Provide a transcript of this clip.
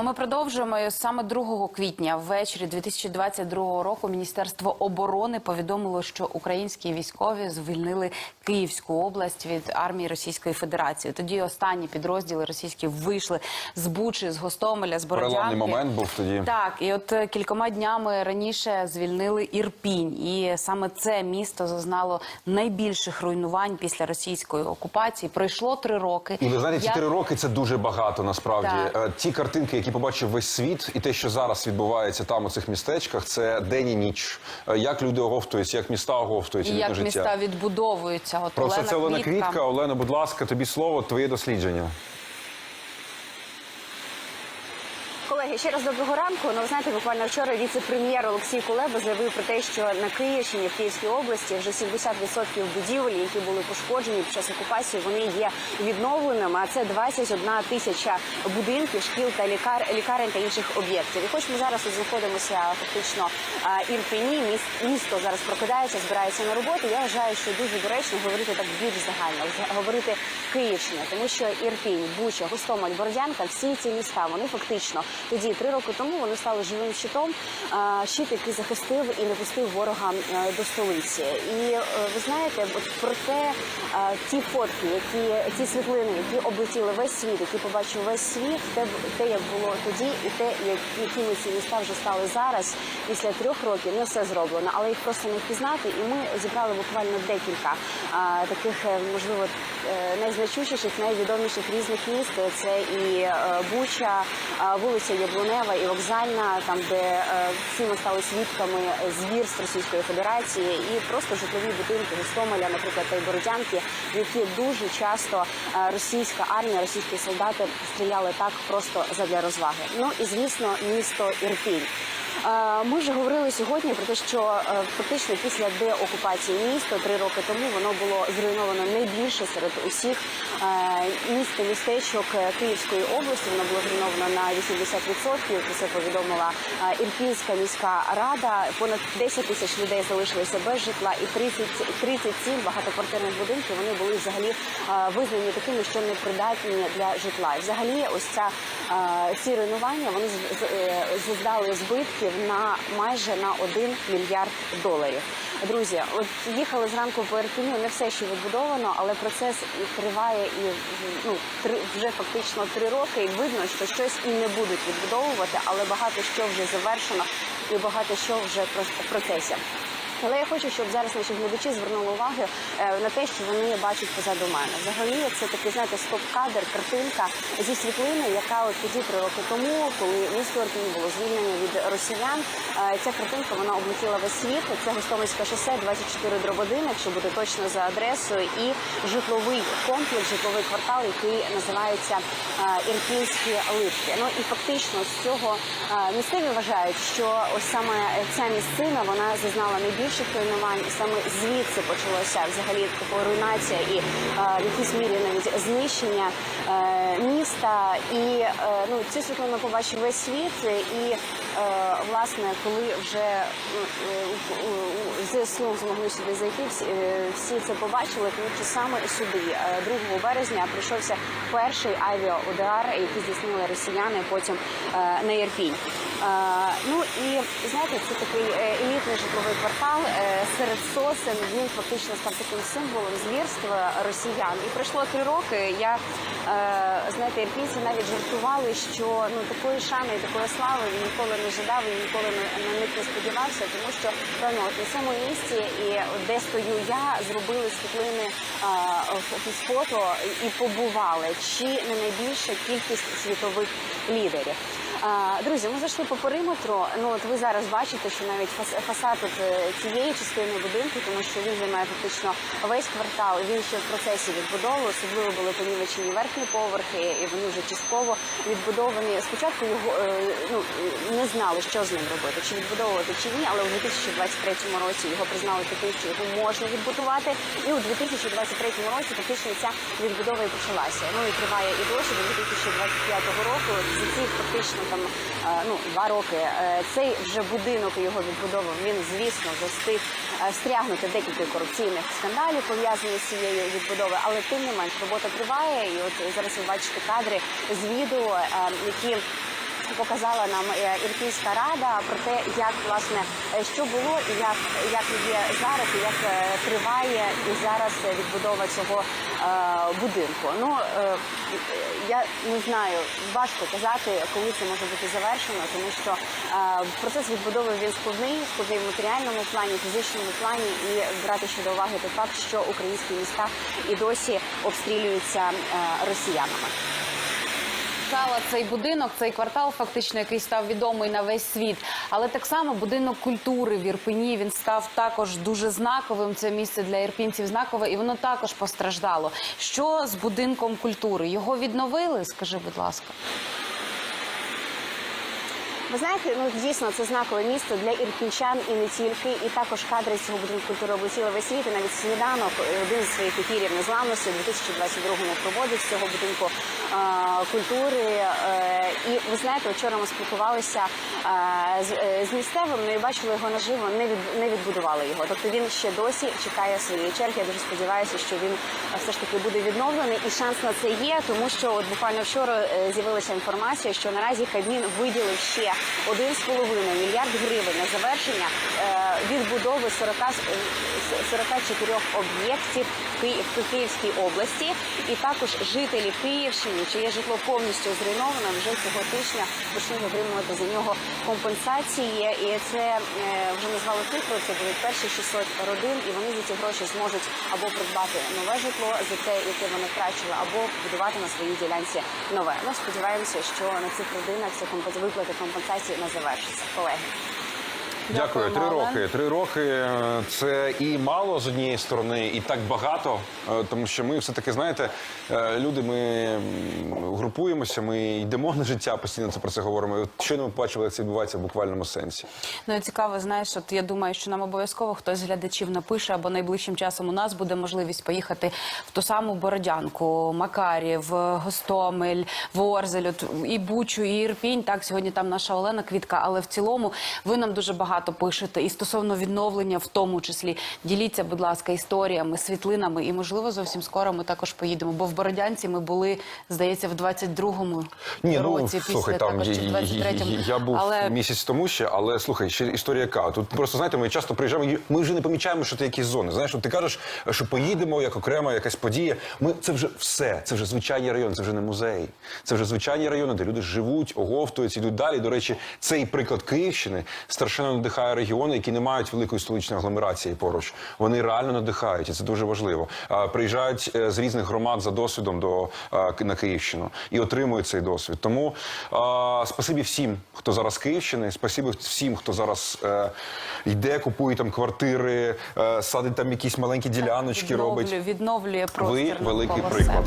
Ну, ми продовжуємо саме 2 квітня ввечері 2022 року. Міністерство оборони повідомило, що українські військові звільнили Київську область від армії Російської Федерації. Тоді останні підрозділи російські вийшли з Бучі, з Гостомеля, з Бородянки. Переламний момент був тоді. Так, і от е, кількома днями раніше звільнили Ірпінь, і саме це місто зазнало найбільших руйнувань після російської окупації. Пройшло три роки. І ви знаєте, Я- три роки це дуже багато насправді. Так. Е, Ті картинки, які побачив весь світ, і те, що зараз відбувається там у цих містечках, це день і ніч. Е, Як люди оговтуються, як міста оговтуються як життя. міста відбудовуються. От Про Олена це Олена. Квітка. Олена, будь ласка, тобі слово, твоє дослідження. Колеги, ще раз доброго ранку. Ну, ви знаєте, буквально вчора віце-прем'єр Олексій Кулеба заявив про те, що на Київщині в Київській області вже 70% будівель, які були пошкоджені під час окупації, вони є відновленими. А це 21 тисяча будинків, шкіл та лікар... лікарень та інших об'єктів. І хоч ми зараз знаходимося фактично Ірпені, місто зараз прокидається, збирається на роботу. Я вважаю, що дуже доречно говорити так більш загально, говорити Київщина, тому що Ірпінь, Буча, Гостомель, Бородянка, всі ці міста вони фактично тоді три роки тому вони стали живим щитом, щит, який захистив і не пустив ворога е, до столиці. І е, ви знаєте, про те, е, ті фотки, які ті світлини, які облетіли весь світ, які побачив весь світ, те, те, як було тоді, і те, якими ці міста вже стали зараз, після трьох років, не все зроблено, але їх просто не впізнати. І ми зібрали буквально декілька таких, можливо, найзначущіших, найвідоміших різних міст. Це і Буча, е, вулиця Яблунева, і Вокзальна, там де е, всі ми стали свідками звірств Російської Федерації, і просто житлові будинки Гостомеля, наприклад, та й Бородянки, які дуже часто е, російська армія, російські солдати стріляли так просто задля розваги. Ну і звісно, місто Ірпінь. Ми вже говорили сьогодні про те, що е, фактично після деокупації міста три роки тому воно було зруйновано найбільше серед усіх е, міст і містечок е, Київської області. Воно було зруйновано на 80%. Про це повідомила Ірпінська міська рада. Понад 10 тисяч людей залишилися без житла, і 30, 37 багатоквартирних будинків вони були взагалі визнані такими, що не придатні для житла. Взагалі, ось ця ці руйнування вони з- з- е, зазнали збитків на майже на 1 мільярд доларів. Друзі, от їхали зранку по Ірпіню, не все ще відбудовано, але процес триває і ну три вже фактично три роки. І видно, що щось і не будуть відбудовувати, але багато що вже завершено, і багато що вже в процесі. Але я хочу, щоб зараз наші глядачі звернули увагу е, на те, що вони бачать позаду мене. Взагалі, це такий, знаєте, стоп-кадр, картинка зі світлини, яка от тоді три роки тому, коли місто Ірпінь було звільнено від росіян. е, Ця картинка вона облетіла весь світ. Це Гостомельське шосе 24 дроб 1, якщо бути точно за адресою, і житловий комплекс, житловий квартал, який називається е, Ірпінські липки. Ну і фактично з цього місцеві вважають, що ось саме ця місцина вона зазнала найбільших руйнувань, саме звідси почалося взагалі така руйнація і е, в якійсь мірі навіть знищення е, міста. І е, ну ці світлини побачив весь світ. І е, власне, коли вже е, ЗСУ змогли сюди зайти, всі, е, всі це побачили, тому що саме сюди, е, 2 березня, прийшовся перший авіаудар, який здійснили росіяни потім е, на Ірпінь. Е, Ну і знаєте, це такий е, елітний житловий квартал е, серед сосен. Він фактично став таким символом звірства росіян. І пройшло три роки. Я е, знаєте, ірпінці навіть жартували, що ну такої шани і такої слави він ніколи не жадав і ніколи на, них не сподівався, тому що певно на цьому місці і де стою я, зробили світлини е, з фото і побували. Чи не найбільша кількість світових лідерів? Друзі, ми зайшли по периметру. Ну от ви зараз бачите, що навіть фасад от, е, цієї частини будинку, тому що він займає фактично весь квартал. Він ще в процесі відбудови. Особливо були понівечені верхні поверхи, і вони вже частково відбудовані. Спочатку його е, ну не знали, що з ним робити, чи відбудовувати чи ні, але у 2023 році його признали таким, що його можна відбудувати. І у 2023 році фактично ця відбудова і почалася. Ну і триває і досі до 2025 року. За ці фактично там е, ну два роки е, цей вже будинок його відбудова. Він звісно застиг е, стрягнути декілька корупційних скандалів пов'язаних з цією відбудовою, але тим не менш робота триває. І от зараз ви бачите кадри з відео, е, які показала нам е, Ірпінська рада про те, як власне е, що було і як, як є зараз, і як е, триває і зараз відбудова цього будинку. Ну я не знаю, важко казати, коли це може бути завершено, тому що процес відбудови він складний, складний в матеріальному плані, фізичному плані, і брати ще до уваги той факт, що українські міста і досі обстрілюються росіянами. Зала цей будинок, цей квартал, фактично, який став відомий на весь світ. Але так само будинок культури в Ірпені він став також дуже знаковим. Це місце для ірпінців знакове, і воно також постраждало. Що з будинком культури? Його відновили? Скажи, будь ласка. Ви знаєте, ну дійсно це знакове місто для ірпінчан і не тільки. І також кадри цього будинку культури облетіли весь світ. І навіть сніданок е, один з своїх ефірів незламності у 2022-му проводить з цього будинку е, культури. Е, і ви знаєте, вчора ми спілкувалися е, з, е, з місцевим, ну і бачили його наживо, не від не відбудували його. Тобто він ще досі чекає своєї черги. Я дуже сподіваюся, що він е, все ж таки буде відновлений, і шанс на це є, тому що от буквально вчора е, з'явилася інформація, що наразі Кабмін виділив ще 1,5 мільярд гривень на завершення е, відбудови 40, с- е, 44 об'єктів в Київській області, і також жителі Київщини, чиє житло повністю зруйноване, вже цього тижня почнуть отримувати за нього компенсації. І це е, вже назвали цифру. Це будуть перші 600 родин, і вони за ці гроші зможуть або придбати нове житло за те, яке вони втрачили, або будувати на своїй ділянці нове. Ми сподіваємося, що на цих родинах це виплати компенсації не завершиться. Колеги. Дякую. Три роки. Три роки е, це і мало з однієї сторони, і так багато. е, Тому що ми все таки знаєте, е, люди. Ми групуємося, ми йдемо на життя, постійно це про це говоримо. Щойно ми бачили, як це відбувається в буквальному сенсі. Ну і цікаво, знаєш, от я думаю, що нам обов'язково хтось з глядачів напише, або найближчим часом у нас буде можливість поїхати в ту саму Бородянку, Макарів, Гостомель, Ворзель, от і Бучу, і Ірпінь. Так, сьогодні там наша Олена Квітка. Але в цілому ви нам дуже багато пишете і стосовно відновлення, в тому числі діліться, будь ласка, історіями, світлинами, і можливо зовсім скоро ми також поїдемо. Бо в Бородянці ми були, здається, в 22-му Ні, ну році, після слухай, там також чи я, 23-му. я був Але місяць тому ще, але слухай, ще історія яка. Тут просто знаєте, ми часто приїжджаємо, ми вже не помічаємо, що це якісь зони. Знаєш, от ти кажеш, що поїдемо як окрема якась подія. Ми це вже все. Це вже звичайні райони, це вже не музей. Це вже звичайні райони, де люди живуть, оговтуються, йдуть далі. До речі, цей приклад Київщини страшенно надихає регіони, які не мають великої столичної агломерації поруч. Вони реально надихають, і це дуже важливо. Приїжджають е, з різних громад за досвідом до на Київщину і отримують цей досвід. Тому спасибі всім, хто зараз з Київщини, спасибі всім, хто зараз е, йде, купує там квартири, е, садить там якісь маленькі діляночки, робить. відновлює, простір Ви великий приклад.